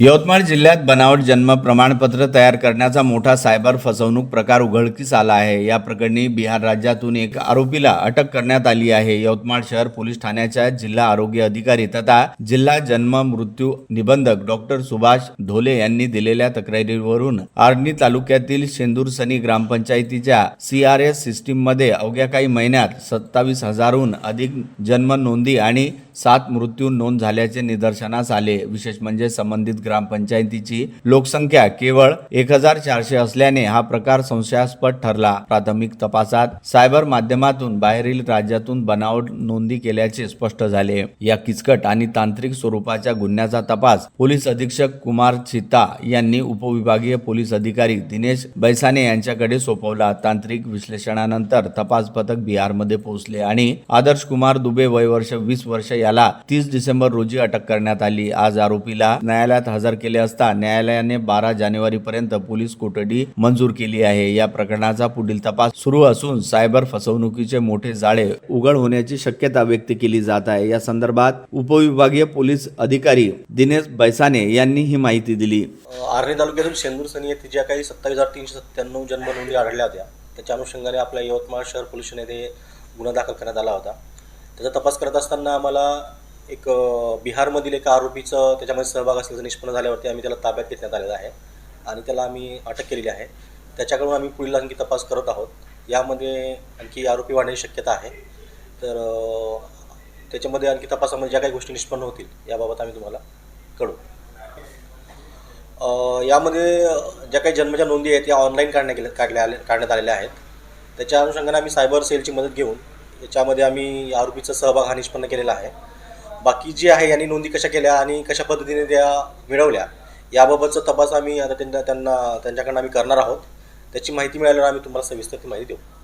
यवतमाळ जिल्ह्यात बनावट जन्म प्रमाणपत्र तयार करण्याचा मोठा सायबर फसवणूक प्रकार उघडकीस आला आहे. या प्रकरणी बिहार राज्यातून एक आरोपीला अटक करण्यात आली आहे. यवतमाळ शहर पोलीस ठाण्याच्या जिल्हा आरोग्य अधिकारी तथा जिल्हा जन्म मृत्यू निबंधक डॉक्टर सुभाष धोले यांनी दिलेल्या तक्रारीवरून आर्णी तालुक्यातील शेंदूरसनी ग्रामपंचायतीच्या सी आर एस सिस्टीममध्ये अवघ्या काही महिन्यात सत्तावीस हजारहून अधिक जन्म नोंदी आणि सात मृत्यू नोंद झाल्याचे निदर्शनास आले. विशेष म्हणजे संबंधित ग्रामपंचायतीची लोकसंख्या केवळ एक हजार चारशे असल्याने हा प्रकार संशयास्पद ठरला. प्राथमिक तपासात सायबर माध्यमातून बाहेरील राज्यातून बनावट नोंदी केल्याचे स्पष्ट झाले. या किचकट आणि तांत्रिक स्वरूपाच्या गुन्ह्याचा तपास पोलीस अधीक्षक कुमार चित्ता यांनी उपविभागीय पोलीस अधिकारी दिनेश बैसाने यांच्याकडे सोपवला. तांत्रिक विश्लेषणानंतर तपास पथक बिहारमध्ये पोहोचले आणि आदर्श कुमार दुबे वय वर्ष वीस वर्ष याला तीस डिसेंबर रोजी अटक करण्यात आली. आज आरोपीला न्यायालयात हजर केले असता न्यायालयाने बारा जानेवारीपर्यंत पोलीस कोठडी मंजूर केली आहे. या प्रकरणाचा पुढील तपास सुरू असून सायबर फसवणुकीचे मोठे जाळे उघड होण्याची शक्यता व्यक्त केली जात आहे. या संदर्भात उपविभागीय पोलीस अधिकारी दिनेश बैसाने यांनी ही माहिती दिली. आर्णी तालुक्यातील सेंदूर सनी येथे ज्या काही सत्तावीस हजार तीनशे सत्त्याण्णव जन्मनोंदी आढळल्या होत्या त्याच्या अनुषंगाने आपल्या यवतमाळ शहर पोलीस स्टेशन गुन्हा दाखल करण्यात आला होता. त्याचा तपास करत असताना आम्हाला एक बिहारमधील एका आरोपीचं त्याच्यामध्ये सहभाग असल्याचं निष्पन्न झाल्यावरती आम्ही त्याला ताब्यात घेतण्यात आलेला आहे आणि त्याला आम्ही अटक केलेली आहे. त्याच्याकडून आम्ही पुढील आणखी तपास करत आहोत. यामध्ये आणखी आरोपी वाढण्याची शक्यता आहे. तर त्याच्यामध्ये आणखी तपासामध्ये ज्या काही गोष्टी निष्पन्न होतील याबाबत आम्ही तुम्हाला कळू यामध्ये ज्या काही जन्माच्या नोंदी आहेत त्या ऑनलाईन काढण्या गेल्या काढल्या आले काढण्यात आलेल्या आहेत. त्याच्या अनुषंगाने आम्ही सायबर सेलची मदत घेऊन याच्यामध्ये आम्ही आरोपीचा सहभाग हा निष्पन्न केलेला आहे. बाकी जी आहे यांनी नोंदी कशा केल्या आणि कशा पद्धतीने त्या मिळवल्या याबाबतचा तपास आम्ही आता त्यांना त्यांना त्यांच्याकडनं आम्ही करणार आहोत. त्याची माहिती मिळाल्यावर आम्ही तुम्हाला सविस्तर ती माहिती देऊ.